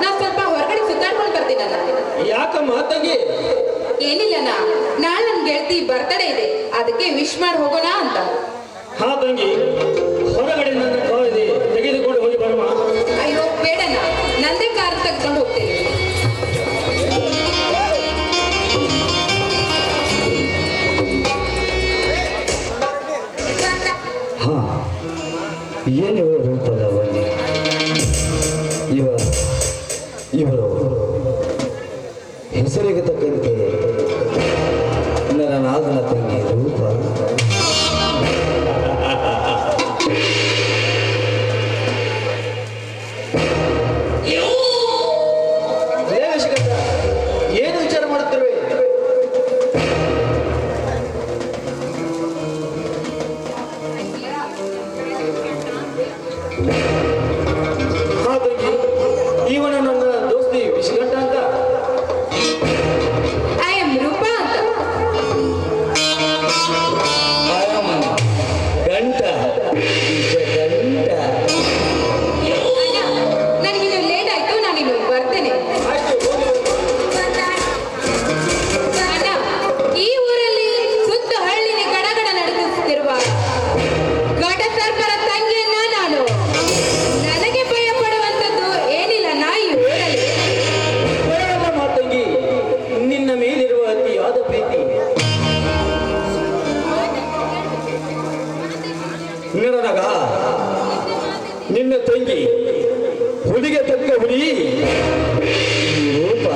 ನಾ ಸ್ವಲ್ಪ ಹೊರಗಡೆ ಸುತ್ತಾಡ್ಕೊಂಡು ಬರ್ತೀನಲ್ಲ ಯಾಕಮ್ಮ ತಂಗಿ ಏನಿಲ್ಲನ ನಾಳೆ ನನ್ ಗೆಳತಿ ಬರ್ತಡೇ ಇದೆ ಅದಕ್ಕೆ ವಿಶ್ ಮಾಡಿ ಹೋಗೋಣ ಅಂತ. ಹಾ ತಂಗಿ ಹೊರಗಡೆ ನನ್ನ ಕಾರ್ ಇದೆ ತೆಗೆದುಕೊಂಡು ಹೋಗಿ ಬರುವ. ಅಯ್ಯೋ ಬೇಡನ ನಂದೇ ಕಾರ್ ತೆಗೆದುಕೊಂಡು ಹೋಗ್ತೀನಿ. ಹಾ ಏನು ಹೇಳ್ತದವ? ಹೆಸರಿಗೆ ತಕ್ಕಂತೆ ನನ್ನ ನಾಗನ ತಂಗಿ ರೂಪ. Thank ಏನು ತಂಗಿ. ಹುಲಿಗೆ ತಕ್ಕ ಹುಲಿ. ರೂಪ.